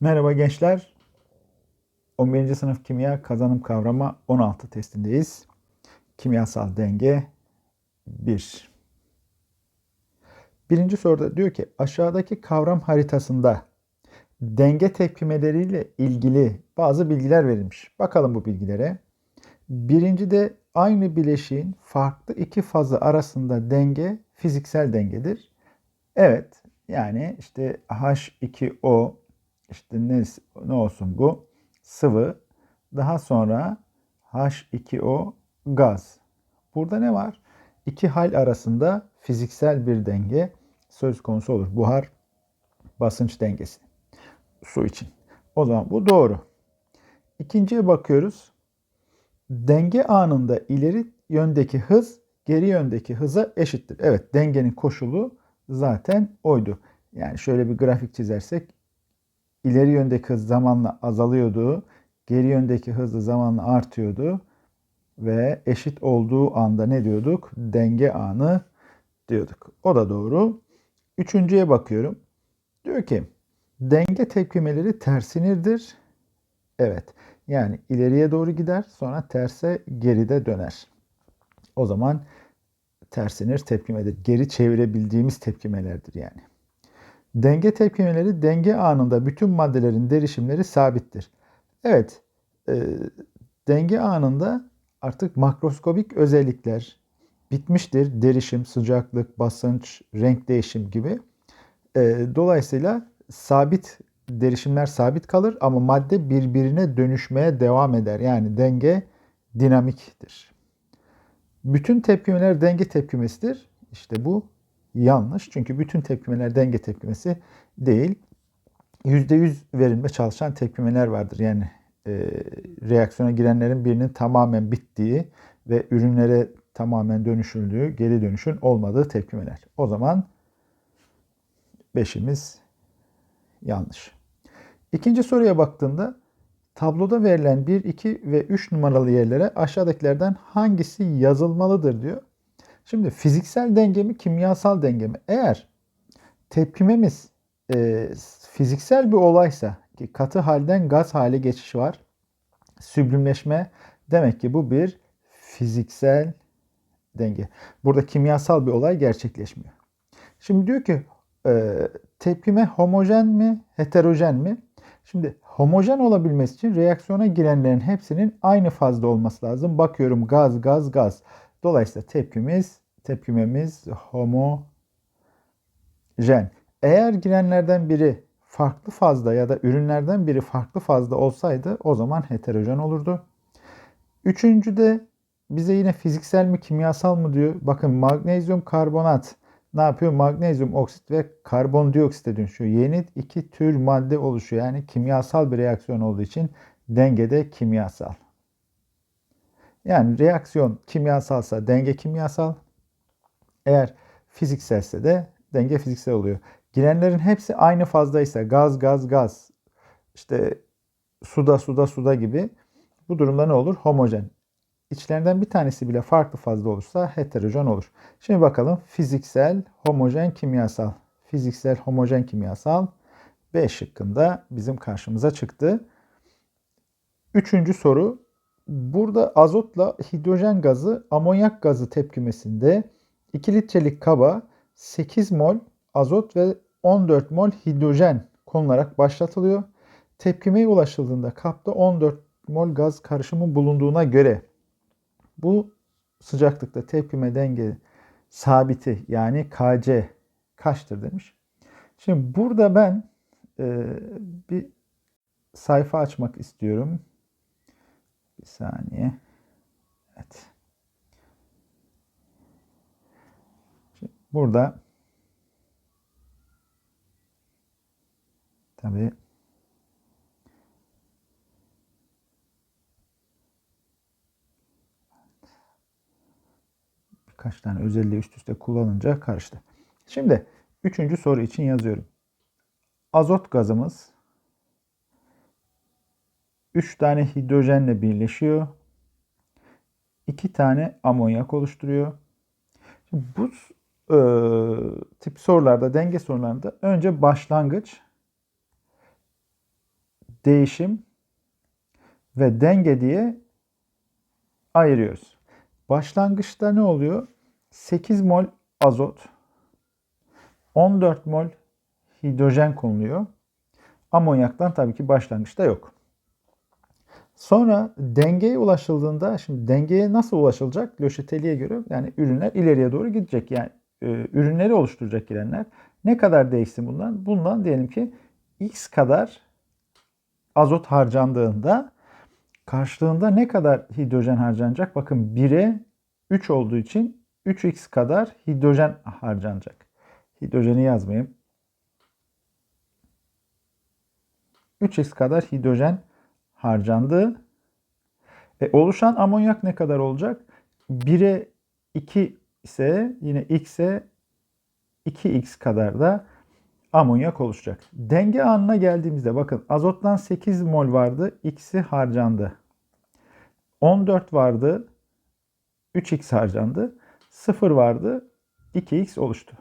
Merhaba gençler. 11. sınıf kimya kazanım kavrama 16 testindeyiz. Kimyasal denge 1. Birinci soruda diyor ki aşağıdaki kavram haritasında denge tepkimeleriyle ilgili bazı bilgiler verilmiş. Bakalım bu bilgilere. Birinci de aynı bileşiğin farklı iki fazı arasında denge fiziksel dengedir. Evet yani işte H2O işte ne, ne olsun bu? Sıvı. Daha sonra H2O gaz. Burada ne var? İki hal arasında fiziksel bir denge söz konusu olur. Buhar basınç dengesi. Su için. O zaman bu doğru. İkinciye bakıyoruz. Denge anında ileri yöndeki hız geri yöndeki hıza eşittir. Evet dengenin koşulu zaten oydu. Yani şöyle bir grafik çizersek ileri yöndeki hız zamanla azalıyordu. Geri yöndeki hız zamanla artıyordu. Ve eşit olduğu anda ne diyorduk? Denge anı diyorduk. O da doğru. Üçüncüye bakıyorum. Diyor ki denge tepkimeleri tersinirdir. Evet. Yani ileriye doğru gider sonra terse geride döner. O zaman tersinir tepkimedir. Geri çevirebildiğimiz tepkimelerdir yani. Denge tepkimeleri denge anında bütün maddelerin derişimleri sabittir. Evet, e, denge anında artık makroskobik özellikler bitmiştir. Derişim, sıcaklık, basınç, renk değişim gibi. E, dolayısıyla sabit derişimler sabit kalır ama madde birbirine dönüşmeye devam eder. Yani denge dinamiktir. Bütün tepkimeler denge tepkimesidir. İşte bu yanlış. Çünkü bütün tepkimeler denge tepkimesi değil. %100 verilme çalışan tepkimeler vardır. Yani e, reaksiyona girenlerin birinin tamamen bittiği ve ürünlere tamamen dönüşüldüğü, geri dönüşün olmadığı tepkimeler. O zaman beşimiz yanlış. İkinci soruya baktığımda tabloda verilen 1, 2 ve 3 numaralı yerlere aşağıdakilerden hangisi yazılmalıdır diyor. Şimdi fiziksel denge mi, kimyasal denge mi? Eğer tepkimemiz e, fiziksel bir olaysa ki katı halden gaz hale geçiş var. Süblimleşme demek ki bu bir fiziksel denge. Burada kimyasal bir olay gerçekleşmiyor. Şimdi diyor ki e, tepkime homojen mi, heterojen mi? Şimdi homojen olabilmesi için reaksiyona girenlerin hepsinin aynı fazla olması lazım. Bakıyorum gaz, gaz, gaz. Dolayısıyla tepkimiz, tepkimemiz homojen. Eğer girenlerden biri farklı fazla ya da ürünlerden biri farklı fazla olsaydı o zaman heterojen olurdu. Üçüncü de bize yine fiziksel mi kimyasal mı diyor. Bakın magnezyum karbonat ne yapıyor? Magnezyum oksit ve karbondioksite dönüşüyor. Yeni iki tür madde oluşuyor. Yani kimyasal bir reaksiyon olduğu için dengede kimyasal. Yani reaksiyon kimyasalsa denge kimyasal. Eğer fizikselse de denge fiziksel oluyor. Girenlerin hepsi aynı fazdaysa gaz gaz gaz işte suda suda suda gibi bu durumda ne olur? Homojen. İçlerinden bir tanesi bile farklı fazla olursa heterojen olur. Şimdi bakalım fiziksel, homojen, kimyasal. Fiziksel, homojen, kimyasal B şıkkında bizim karşımıza çıktı. Üçüncü soru. Burada azotla hidrojen gazı amonyak gazı tepkimesinde 2 litrelik kaba 8 mol azot ve 14 mol hidrojen konularak başlatılıyor. Tepkimeye ulaşıldığında kapta 14 mol gaz karışımı bulunduğuna göre bu sıcaklıkta tepkime denge sabiti yani Kc kaçtır demiş. Şimdi burada ben e, bir sayfa açmak istiyorum. Bir saniye. Evet. Şimdi burada tabii birkaç tane özelliği üst üste kullanınca karıştı. Şimdi üçüncü soru için yazıyorum. Azot gazımız 3 tane hidrojenle birleşiyor. 2 tane amonyak oluşturuyor. Şimdi bu e, tip sorularda, denge sorularında önce başlangıç değişim ve denge diye ayırıyoruz. Başlangıçta ne oluyor? 8 mol azot, 14 mol hidrojen konuluyor. Amonyaktan tabii ki başlangıçta yok. Sonra dengeye ulaşıldığında, şimdi dengeye nasıl ulaşılacak? Löşeteliğe göre yani ürünler ileriye doğru gidecek. Yani e, ürünleri oluşturacak girenler. Ne kadar değişsin bundan? Bundan diyelim ki x kadar azot harcandığında karşılığında ne kadar hidrojen harcanacak? Bakın 1'e 3 olduğu için 3x kadar hidrojen harcanacak. Hidrojeni yazmayayım. 3x kadar hidrojen harcandı. E, oluşan amonyak ne kadar olacak? 1'e 2 ise yine x'e 2x kadar da amonyak oluşacak. Denge anına geldiğimizde bakın azottan 8 mol vardı. X'i harcandı. 14 vardı. 3x harcandı. 0 vardı. 2x oluştu.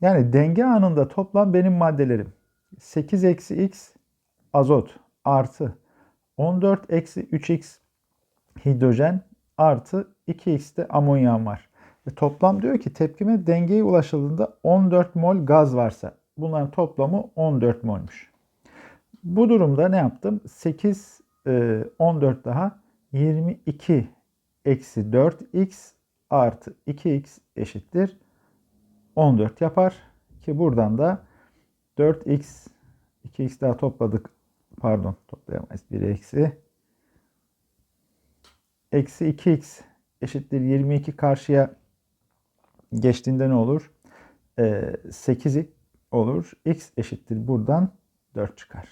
Yani denge anında toplam benim maddelerim 8 eksi x azot artı 14 eksi 3x hidrojen artı 2x de amonyam var. Ve toplam diyor ki tepkime dengeye ulaşıldığında 14 mol gaz varsa bunların toplamı 14 molmuş. Bu durumda ne yaptım? 8 14 daha 22 eksi 4x artı 2x eşittir 14 yapar. Ki buradan da 4x 2x daha topladık. Pardon toplayamayız. 1 eksi. Eksi 2x eşittir 22 karşıya geçtiğinde ne olur? Ee, 8 olur. x eşittir buradan 4 çıkar.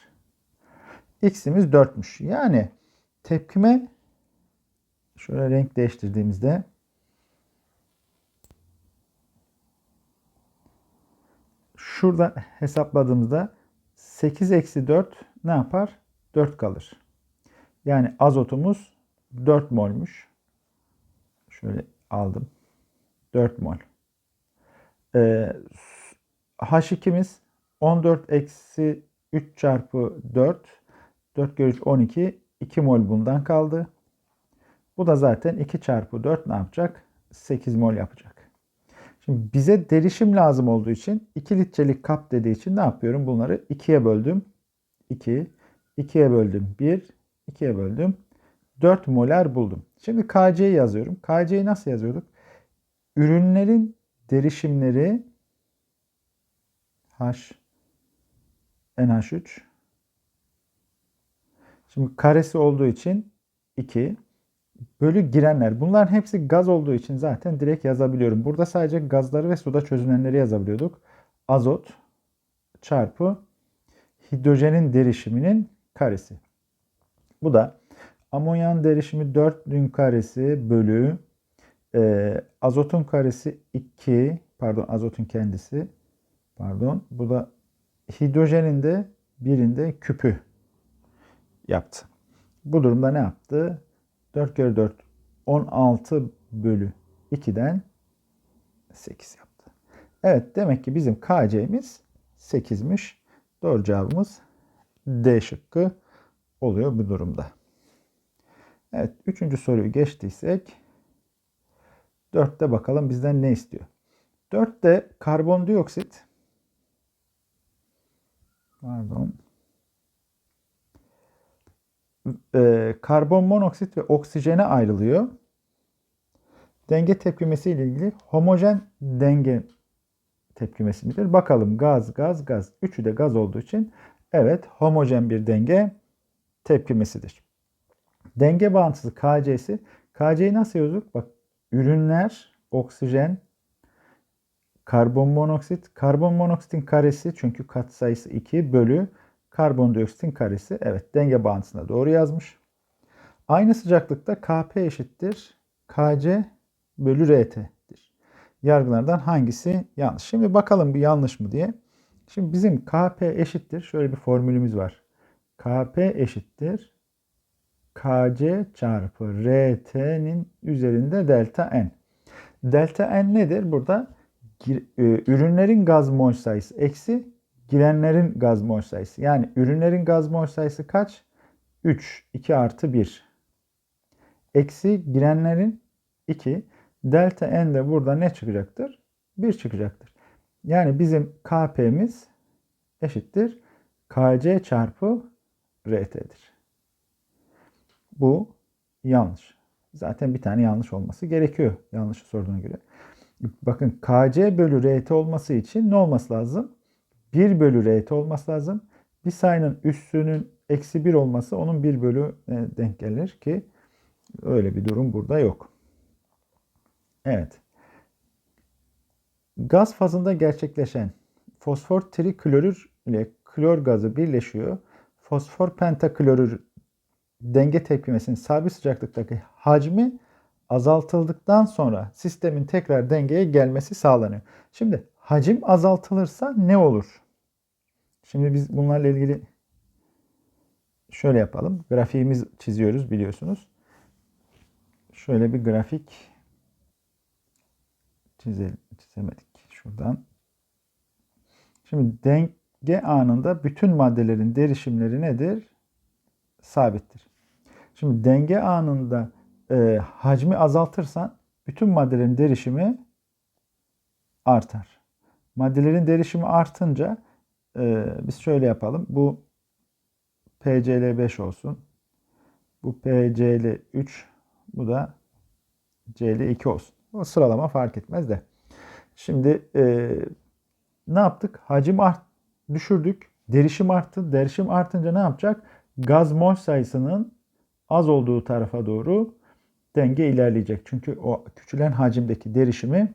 x'imiz 4'müş. Yani tepkime şöyle renk değiştirdiğimizde şurada hesapladığımızda 8 eksi 4 ne yapar? 4 kalır. Yani azotumuz 4 molmuş. Şöyle aldım. 4 mol. Ee, H2'miz 14 eksi 3 çarpı 4. 4 kere 3 12. 2 mol bundan kaldı. Bu da zaten 2 çarpı 4 ne yapacak? 8 mol yapacak. Şimdi bize derişim lazım olduğu için 2 litrelik kap dediği için ne yapıyorum? Bunları 2'ye böldüm. 2, 2'ye böldüm 1, 2'ye böldüm 4 molar buldum. Şimdi KC'yi yazıyorum. KC'yi nasıl yazıyorduk? Ürünlerin derişimleri H NH3 Şimdi karesi olduğu için 2 bölü girenler. Bunların hepsi gaz olduğu için zaten direkt yazabiliyorum. Burada sadece gazları ve suda çözünenleri yazabiliyorduk. Azot çarpı hidrojenin derişiminin karesi. Bu da amonyan derişimi 4'ün karesi bölü e, azotun karesi 2 pardon azotun kendisi pardon bu da hidrojenin de birinde küpü yaptı. Bu durumda ne yaptı? 4 kere 4 16 bölü 2'den 8 yaptı. Evet demek ki bizim KC'miz 8'miş. Doğru cevabımız D şıkkı oluyor bu durumda. Evet üçüncü soruyu geçtiysek 4'te bakalım bizden ne istiyor. 4'te karbondioksit pardon e, karbon monoksit ve oksijene ayrılıyor. Denge tepkimesi ile ilgili homojen denge tepkimesi midir? Bakalım gaz, gaz, gaz. Üçü de gaz olduğu için evet homojen bir denge tepkimesidir. Denge bağıntısı KC'si. KC'yi nasıl yazıyorduk? Bak ürünler, oksijen, karbon monoksit. Karbon monoksitin karesi çünkü katsayısı 2 bölü karbondioksitin karesi. Evet denge bağıntısına doğru yazmış. Aynı sıcaklıkta Kp eşittir Kc bölü Rt'dir. Yargılardan hangisi yanlış? Şimdi bakalım bir yanlış mı diye. Şimdi bizim Kp eşittir. Şöyle bir formülümüz var. Kp eşittir Kc çarpı Rt'nin üzerinde delta N. Delta N nedir? Burada e, ürünlerin gaz mol sayısı eksi girenlerin gaz mol sayısı. Yani ürünlerin gaz mol sayısı kaç? 3. 2 artı 1. Eksi girenlerin 2. Delta n de burada ne çıkacaktır? 1 çıkacaktır. Yani bizim KP'miz eşittir. KC çarpı RT'dir. Bu yanlış. Zaten bir tane yanlış olması gerekiyor. Yanlış sorduğuna göre. Bakın KC bölü RT olması için ne olması lazım? 1 bölü RT olması lazım. Bir sayının üssünün eksi 1 olması onun 1 bölü denk gelir ki öyle bir durum burada yok. Evet. Gaz fazında gerçekleşen fosfor triklorür ile klor gazı birleşiyor. Fosfor pentaklorür denge tepkimesinin sabit sıcaklıktaki hacmi azaltıldıktan sonra sistemin tekrar dengeye gelmesi sağlanıyor. Şimdi hacim azaltılırsa ne olur? Şimdi biz bunlarla ilgili şöyle yapalım. Grafiğimiz çiziyoruz biliyorsunuz. Şöyle bir grafik çizelim, çizemedik şuradan. Şimdi denge anında bütün maddelerin derişimleri nedir? Sabittir. Şimdi denge anında e, hacmi azaltırsan bütün maddelerin derişimi artar. Maddelerin derişimi artınca e, biz şöyle yapalım. Bu PCl5 olsun. Bu PCl3 bu da CL2 olsun. O sıralama fark etmez de. Şimdi e, ne yaptık? Hacim art, düşürdük. Derişim arttı. Derişim artınca ne yapacak? Gaz mol sayısının az olduğu tarafa doğru denge ilerleyecek. Çünkü o küçülen hacimdeki derişimi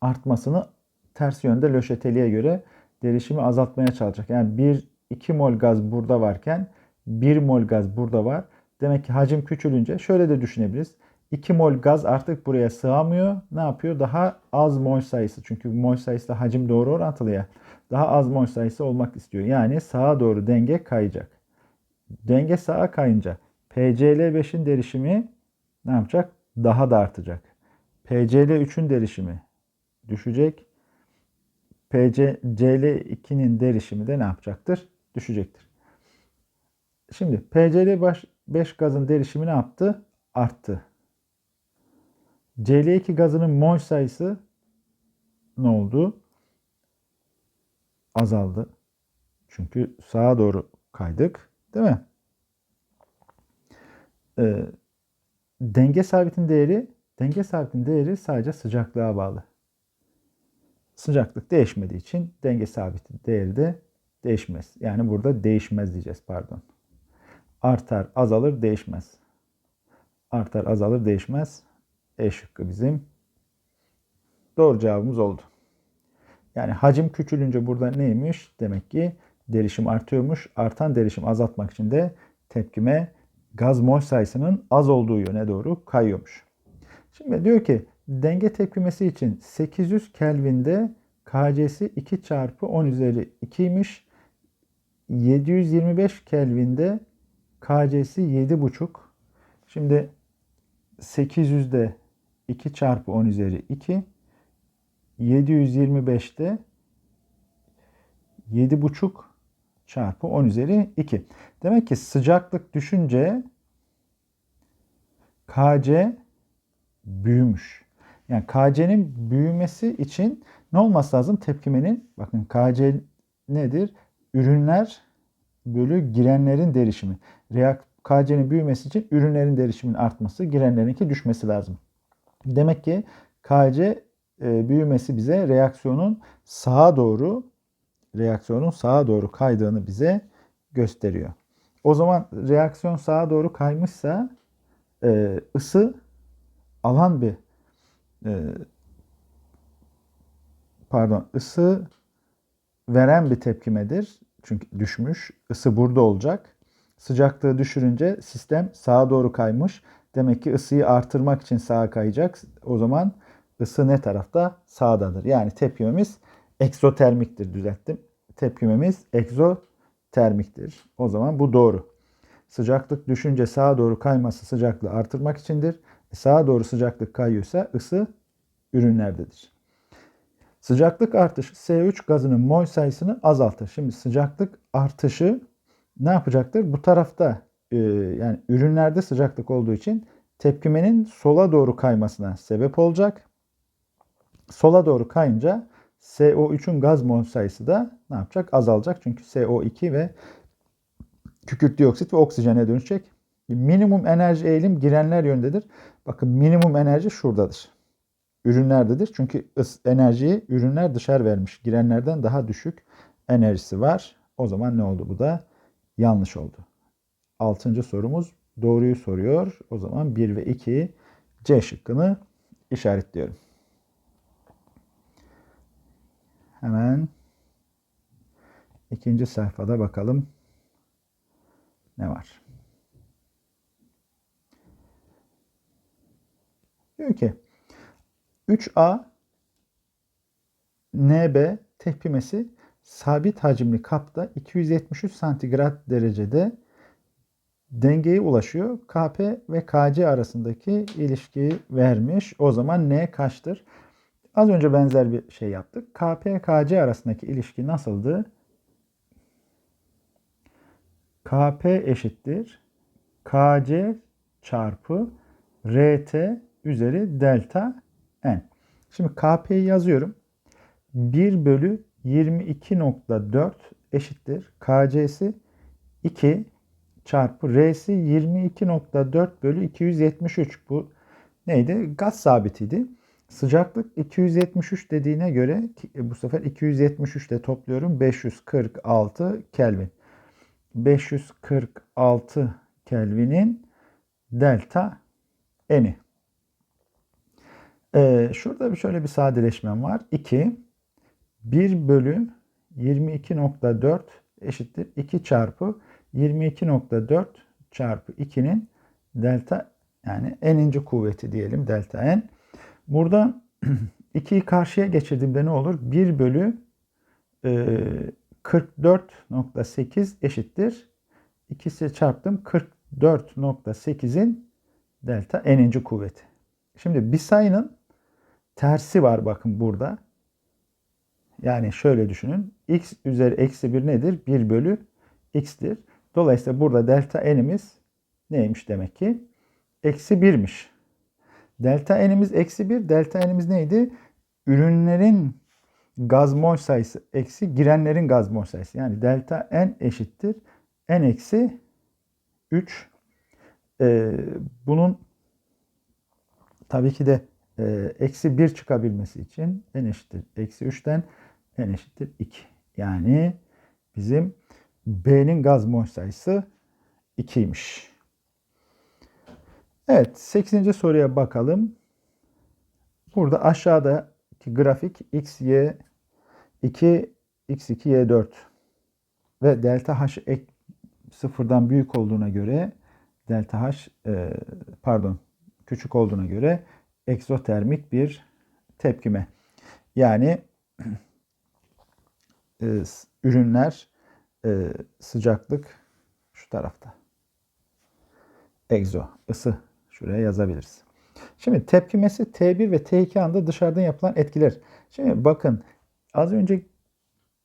artmasını ters yönde löşeteliğe göre derişimi azaltmaya çalışacak. Yani 1 2 mol gaz burada varken 1 mol gaz burada var. Demek ki hacim küçülünce şöyle de düşünebiliriz. 2 mol gaz artık buraya sığamıyor. Ne yapıyor? Daha az mol sayısı. Çünkü mol sayısı da hacim doğru orantılı ya. Daha az mol sayısı olmak istiyor. Yani sağa doğru denge kayacak. Denge sağa kayınca PCl5'in derişimi ne yapacak? Daha da artacak. PCl3'ün derişimi düşecek. PCl2'nin derişimi de ne yapacaktır? Düşecektir. Şimdi PCl5 gazın derişimi ne yaptı? Arttı. Cl2 gazının mol sayısı ne oldu? Azaldı. Çünkü sağa doğru kaydık. Değil mi? Ee, denge sabitin değeri denge sabitin değeri sadece sıcaklığa bağlı. Sıcaklık değişmediği için denge sabiti değeri de değişmez. Yani burada değişmez diyeceğiz pardon. Artar, azalır, değişmez. Artar, azalır, değişmez. E şıkkı bizim. Doğru cevabımız oldu. Yani hacim küçülünce burada neymiş? Demek ki derişim artıyormuş. Artan derişim azaltmak için de tepkime gaz mol sayısının az olduğu yöne doğru kayıyormuş. Şimdi diyor ki denge tepkimesi için 800 Kelvin'de KC'si 2 çarpı 10 üzeri 2'ymiş. 725 Kelvin'de KC'si 7,5. Şimdi 800'de 2 çarpı 10 üzeri 2. 725'te 7,5 çarpı 10 üzeri 2. Demek ki sıcaklık düşünce KC büyümüş. Yani KC'nin büyümesi için ne olması lazım? Tepkimenin bakın KC nedir? Ürünler bölü girenlerin derişimi. Reak KC'nin büyümesi için ürünlerin derişiminin artması, girenlerinki düşmesi lazım. Demek ki KC e, büyümesi bize reaksiyonun sağa doğru reaksiyonun sağa doğru kaydığını bize gösteriyor. O zaman reaksiyon sağa doğru kaymışsa e, ısı alan bir e, pardon ısı veren bir tepkimedir. Çünkü düşmüş. Isı burada olacak. Sıcaklığı düşürünce sistem sağa doğru kaymış. Demek ki ısıyı artırmak için sağa kayacak. O zaman ısı ne tarafta? Sağdadır. Yani tepkimemiz egzotermiktir düzelttim. Tepkimemiz egzotermiktir. O zaman bu doğru. Sıcaklık düşünce sağa doğru kayması sıcaklığı artırmak içindir. E sağa doğru sıcaklık kayıyorsa ısı ürünlerdedir. Sıcaklık artışı S3 gazının mol sayısını azaltır. Şimdi sıcaklık artışı ne yapacaktır? Bu tarafta e, yani ürünlerde sıcaklık olduğu için tepkimenin sola doğru kaymasına sebep olacak. Sola doğru kayınca CO3'ün gaz mol sayısı da ne yapacak? Azalacak. Çünkü CO2 ve kükürt dioksit ve oksijene dönüşecek. Minimum enerji eğilim girenler yönündedir. Bakın minimum enerji şuradadır. Ürünlerdedir. Çünkü enerjiyi ürünler dışarı vermiş. Girenlerden daha düşük enerjisi var. O zaman ne oldu bu da? Yanlış oldu. Altıncı sorumuz doğruyu soruyor. O zaman 1 ve 2 C şıkkını işaretliyorum. Hemen ikinci sayfada bakalım ne var. Diyor ki 3A NB tepkimesi sabit hacimli kapta 273 santigrat derecede dengeye ulaşıyor. KP ve KC arasındaki ilişkiyi vermiş. O zaman N kaçtır? Az önce benzer bir şey yaptık. KP KC arasındaki ilişki nasıldı? KP eşittir. KC çarpı RT üzeri delta N. Şimdi KP'yi yazıyorum. 1 bölü 22.4 eşittir. KC'si 2 çarpı R'si 22.4 bölü 273. Bu neydi? Gaz sabitiydi. Sıcaklık 273 dediğine göre bu sefer 273 ile topluyorum. 546 Kelvin. 546 Kelvin'in delta N'i. Ee, şurada bir şöyle bir sadeleşmem var. 2 1 bölü 22.4 eşittir 2 çarpı 22.4 çarpı 2'nin delta yani n'inci kuvveti diyelim delta n. Burada 2'yi karşıya geçirdiğimde ne olur? 1 bölü e, 44.8 eşittir. İkisi çarptım 44.8'in delta n'inci kuvveti. Şimdi bir sayının tersi var bakın burada. Yani şöyle düşünün. x üzeri eksi 1 nedir? 1 bölü x'tir. Dolayısıyla burada delta n'imiz neymiş demek ki? Eksi 1'miş. Delta n'imiz eksi 1. Delta n'imiz neydi? Ürünlerin gaz mol sayısı eksi girenlerin gaz mol sayısı. Yani delta n eşittir. n eksi 3. Ee, bunun tabii ki de e, eksi 1 çıkabilmesi için n eşittir. Eksi 3'ten n eşittir 2. Yani bizim B'nin gaz mol sayısı 2'ymiş. Evet 8. soruya bakalım. Burada aşağıdaki grafik x, y 2, x 2, y 4 ve delta h ek sıfırdan büyük olduğuna göre delta h e, pardon küçük olduğuna göre egzotermik bir tepkime. Yani e, ürünler e, sıcaklık şu tarafta. Egzo, ısı şuraya yazabiliriz. Şimdi tepkimesi T1 ve T2 anda dışarıdan yapılan etkiler. Şimdi bakın az önce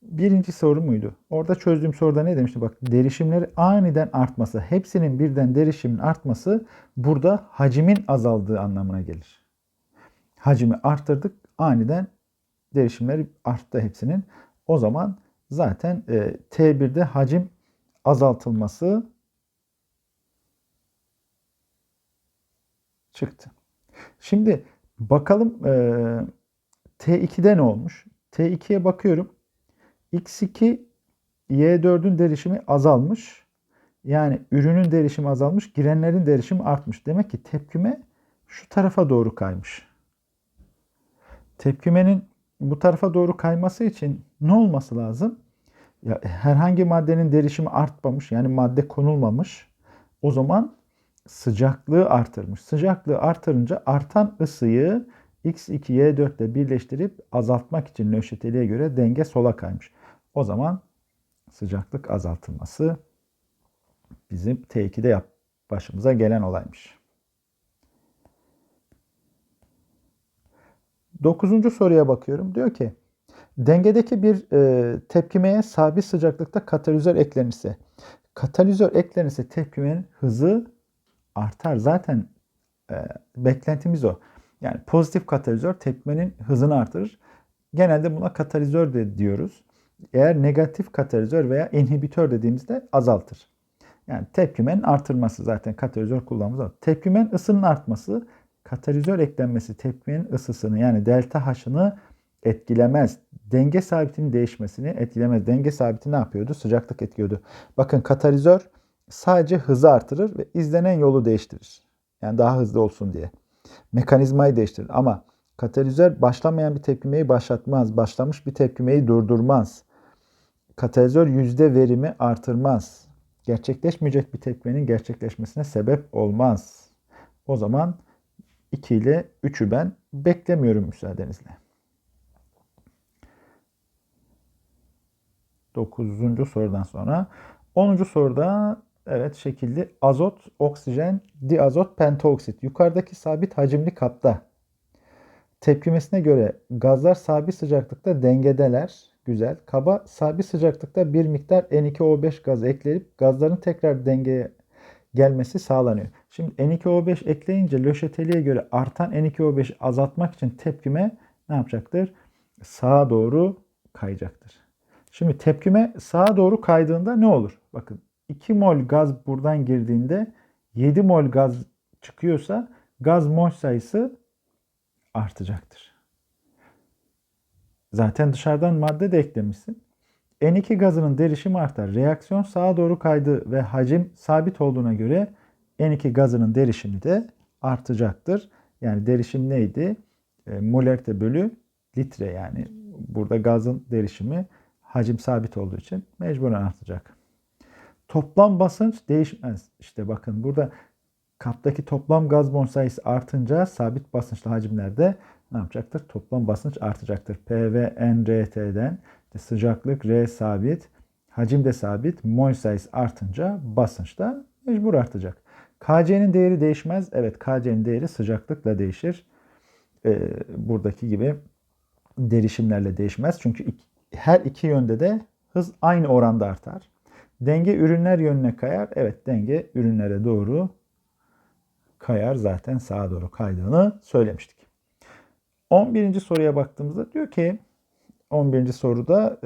birinci soru muydu? Orada çözdüğüm soruda ne demişti? Bak derişimleri aniden artması, hepsinin birden derişimin artması burada hacimin azaldığı anlamına gelir. Hacimi arttırdık, aniden derişimleri arttı hepsinin. O zaman zaten e, T1'de hacim azaltılması çıktı. Şimdi bakalım e, T2'de ne olmuş? T2'ye bakıyorum. X2 Y4'ün derişimi azalmış. Yani ürünün derişimi azalmış, girenlerin derişimi artmış. Demek ki tepkime şu tarafa doğru kaymış. Tepkimenin bu tarafa doğru kayması için ne olması lazım? Ya herhangi maddenin derişimi artmamış yani madde konulmamış. O zaman sıcaklığı artırmış. Sıcaklığı artırınca artan ısıyı X2Y4 ile birleştirip azaltmak için Nöşeteli'ye göre denge sola kaymış. O zaman sıcaklık azaltılması bizim T2'de yap başımıza gelen olaymış. Dokuzuncu soruya bakıyorum. Diyor ki Dengedeki bir e, tepkimeye sabit sıcaklıkta katalizör eklenirse, katalizör eklenirse tepkimenin hızı artar. Zaten e, beklentimiz o. Yani pozitif katalizör tepkimenin hızını artırır. Genelde buna katalizör de diyoruz. Eğer negatif katalizör veya inhibitör dediğimizde azaltır. Yani tepkimenin artırması zaten katalizör kullanımımız var. Tepkimenin ısının artması, katalizör eklenmesi tepkimenin ısısını yani delta H'ını etkilemez. Denge sabitinin değişmesini etkilemez. Denge sabiti ne yapıyordu? Sıcaklık etkiyordu. Bakın katalizör sadece hızı artırır ve izlenen yolu değiştirir. Yani daha hızlı olsun diye. Mekanizmayı değiştirir ama katalizör başlamayan bir tepkimeyi başlatmaz. Başlamış bir tepkimeyi durdurmaz. Katalizör yüzde verimi artırmaz. Gerçekleşmeyecek bir tepkimenin gerçekleşmesine sebep olmaz. O zaman 2 ile 3'ü ben beklemiyorum müsaadenizle. 9. sorudan sonra 10. soruda evet şekilli azot, oksijen, diazot, pentaoksit. Yukarıdaki sabit hacimli kapta tepkimesine göre gazlar sabit sıcaklıkta dengedeler. Güzel. Kaba sabit sıcaklıkta bir miktar N2O5 gaz ekleyip gazların tekrar dengeye gelmesi sağlanıyor. Şimdi N2O5 ekleyince löşeteliğe göre artan N2O5'i azaltmak için tepkime ne yapacaktır? Sağa doğru kayacaktır. Şimdi tepkime sağa doğru kaydığında ne olur? Bakın 2 mol gaz buradan girdiğinde 7 mol gaz çıkıyorsa gaz mol sayısı artacaktır. Zaten dışarıdan madde de eklemişsin. N2 gazının derişimi artar. Reaksiyon sağa doğru kaydı ve hacim sabit olduğuna göre N2 gazının derişimi de artacaktır. Yani derişim neydi? E, molarite bölü litre yani burada gazın derişimi hacim sabit olduğu için mecburen artacak. Toplam basınç değişmez. İşte bakın burada kaptaki toplam gaz bon sayısı artınca sabit basınçlı hacimlerde ne yapacaktır? Toplam basınç artacaktır. P ve N RT'den sıcaklık R sabit, hacim de sabit, mol sayısı artınca basınç da mecbur artacak. KC'nin değeri değişmez. Evet KC'nin değeri sıcaklıkla değişir. Ee, buradaki gibi derişimlerle değişmez. Çünkü iki, her iki yönde de hız aynı oranda artar. Denge ürünler yönüne kayar. Evet denge ürünlere doğru kayar. Zaten sağa doğru kaydığını söylemiştik. 11. soruya baktığımızda diyor ki 11. soruda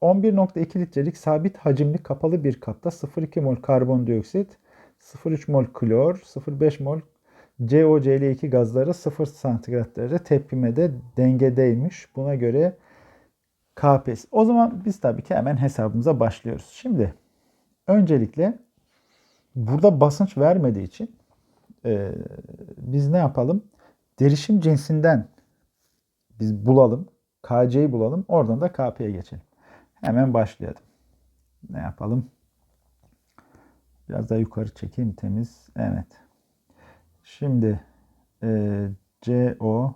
11.2 e, litrelik sabit hacimli kapalı bir kapta 0.2 mol karbondioksit, 0.3 mol klor, 0.5 mol COCl2 gazları 0 santigrat derece tepkimede dengedeymiş. Buna göre KPS. O zaman biz tabii ki hemen hesabımıza başlıyoruz. Şimdi öncelikle burada basınç vermediği için e, biz ne yapalım? Derişim cinsinden biz bulalım. KC'yi bulalım. Oradan da KP'ye geçelim. Hemen başlayalım. Ne yapalım? Biraz daha yukarı çekeyim temiz. Evet. Şimdi e, CO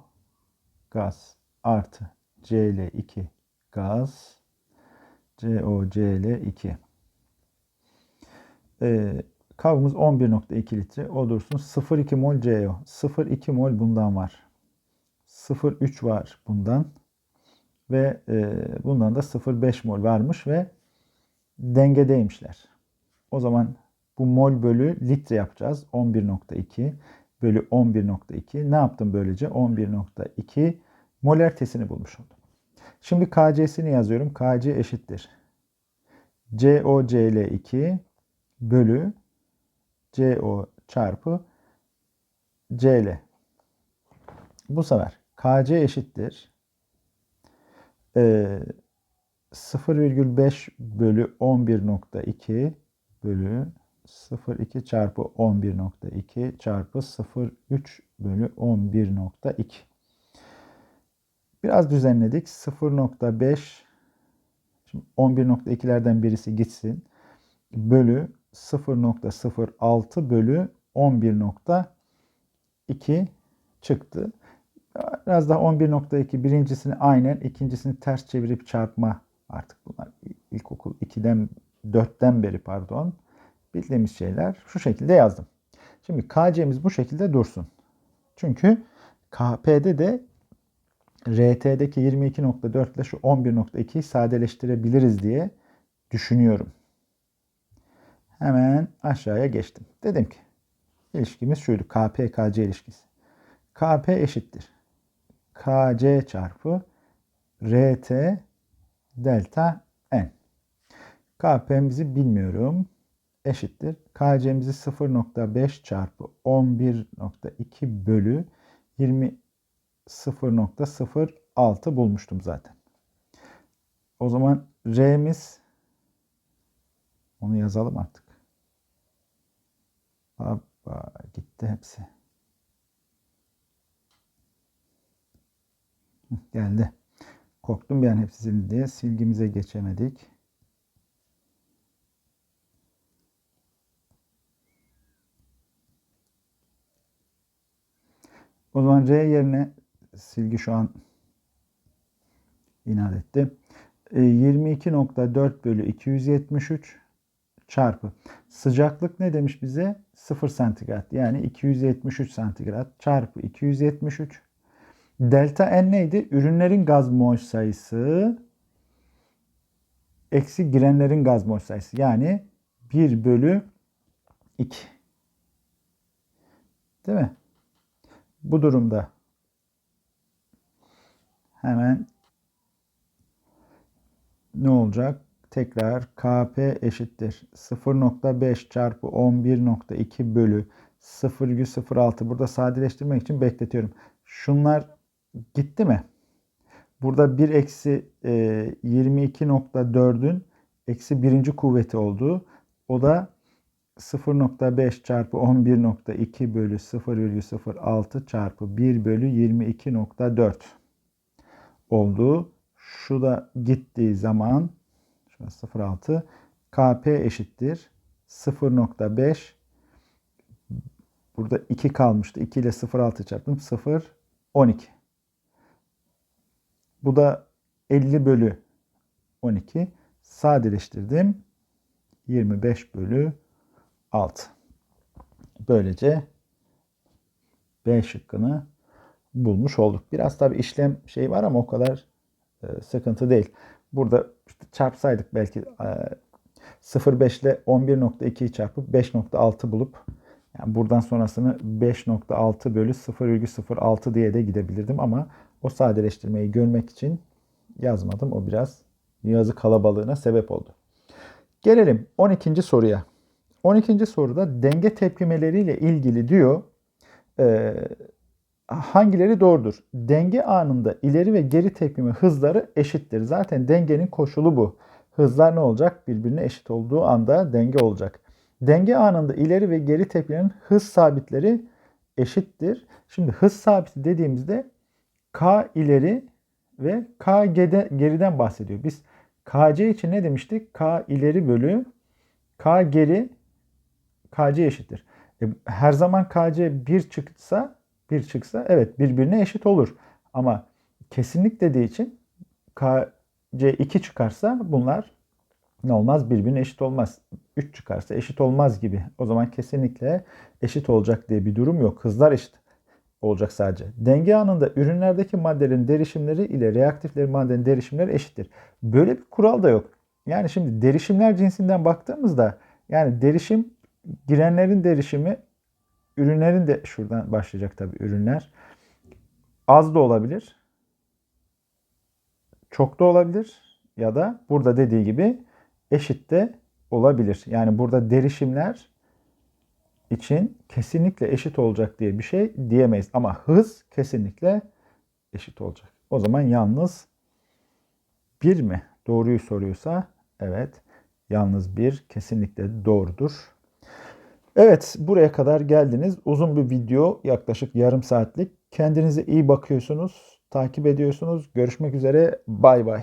gaz artı Cl2 gaz COCl2 e, kabımız 11.2 litre. O dursun 0,2 mol CO. 0,2 mol bundan var. 0,3 var bundan. Ve e, bundan da 0,5 mol varmış ve dengedeymişler. O zaman bu mol bölü litre yapacağız. 11.2 bölü 11.2. Ne yaptım böylece? 11.2 molartesini bulmuş oldum. Şimdi KC'sini yazıyorum. KC eşittir. COCl2 bölü CO çarpı CL. Bu sefer KC eşittir. Ee, 0,5 bölü 11.2 bölü 0,2 çarpı 11.2 çarpı 0,3 bölü 11.2. Biraz düzenledik. 0.5 11.2'lerden birisi gitsin. Bölü 0.06 bölü 11.2 çıktı. Biraz daha 11.2 birincisini aynen ikincisini ters çevirip çarpma artık bunlar ilkokul 2'den 4'ten beri pardon bildiğimiz şeyler şu şekilde yazdım. Şimdi KC'miz bu şekilde dursun. Çünkü KP'de de RT'deki 22.4 ile şu 11.2'yi sadeleştirebiliriz diye düşünüyorum. Hemen aşağıya geçtim. Dedim ki ilişkimiz şuydu. KP-KC ilişkisi. KP eşittir. KC çarpı RT delta N. KP'mizi bilmiyorum. Eşittir. KC'mizi 0.5 çarpı 11.2 bölü 20 0.06 bulmuştum zaten. O zaman R'miz onu yazalım artık. Hoppa, gitti hepsi. Geldi. Korktum bir an hepsi silindi diye. Silgimize geçemedik. O zaman R yerine silgi şu an inat etti. 22.4 bölü 273 çarpı. Sıcaklık ne demiş bize? 0 santigrat. Yani 273 santigrat çarpı 273. Delta N neydi? Ürünlerin gaz mol sayısı eksi girenlerin gaz mol sayısı. Yani 1 bölü 2. Değil mi? Bu durumda hemen ne olacak? Tekrar Kp eşittir. 0.5 çarpı 11.2 bölü 0,06. Burada sadeleştirmek için bekletiyorum. Şunlar gitti mi? Burada 1 eksi 22.4'ün eksi birinci kuvveti olduğu. O da 0.5 çarpı 11.2 bölü 0,06 çarpı 1 bölü 22.4 olduğu. Şu da gittiği zaman şurası 0.6 Kp eşittir 0.5 burada 2 kalmıştı. 2 ile 0.6 çarptım. 0 12. Bu da 50 bölü 12. Sadeleştirdim. 25 bölü 6. Böylece B şıkkını bulmuş olduk. Biraz tabi işlem şey var ama o kadar e, sıkıntı değil. Burada işte çarpsaydık belki e, 0.5 ile 11.2'yi çarpıp 5.6 bulup yani buradan sonrasını 5.6 bölü 0,06 diye de gidebilirdim ama o sadeleştirmeyi görmek için yazmadım. O biraz yazı kalabalığına sebep oldu. Gelelim 12. soruya. 12. soruda denge tepkimeleriyle ilgili diyor. E, hangileri doğrudur? Denge anında ileri ve geri tepkime hızları eşittir. Zaten dengenin koşulu bu. Hızlar ne olacak? Birbirine eşit olduğu anda denge olacak. Denge anında ileri ve geri tepkimenin hız sabitleri eşittir. Şimdi hız sabiti dediğimizde K ileri ve K geriden bahsediyor. Biz KC için ne demiştik? K ileri bölü K geri KC eşittir. E, her zaman KC 1 çıksa 1 çıksa evet birbirine eşit olur. Ama kesinlik dediği için KC 2 çıkarsa bunlar ne olmaz? Birbirine eşit olmaz. 3 çıkarsa eşit olmaz gibi. O zaman kesinlikle eşit olacak diye bir durum yok. Hızlar eşit olacak sadece. Denge anında ürünlerdeki maddelerin derişimleri ile reaktifleri maddenin derişimleri eşittir. Böyle bir kural da yok. Yani şimdi derişimler cinsinden baktığımızda yani derişim girenlerin derişimi ürünlerin de şuradan başlayacak tabii ürünler. Az da olabilir. Çok da olabilir. Ya da burada dediği gibi eşit de olabilir. Yani burada derişimler için kesinlikle eşit olacak diye bir şey diyemeyiz. Ama hız kesinlikle eşit olacak. O zaman yalnız bir mi? Doğruyu soruyorsa evet. Yalnız bir kesinlikle doğrudur. Evet buraya kadar geldiniz. Uzun bir video yaklaşık yarım saatlik. Kendinize iyi bakıyorsunuz. Takip ediyorsunuz. Görüşmek üzere. Bay bay.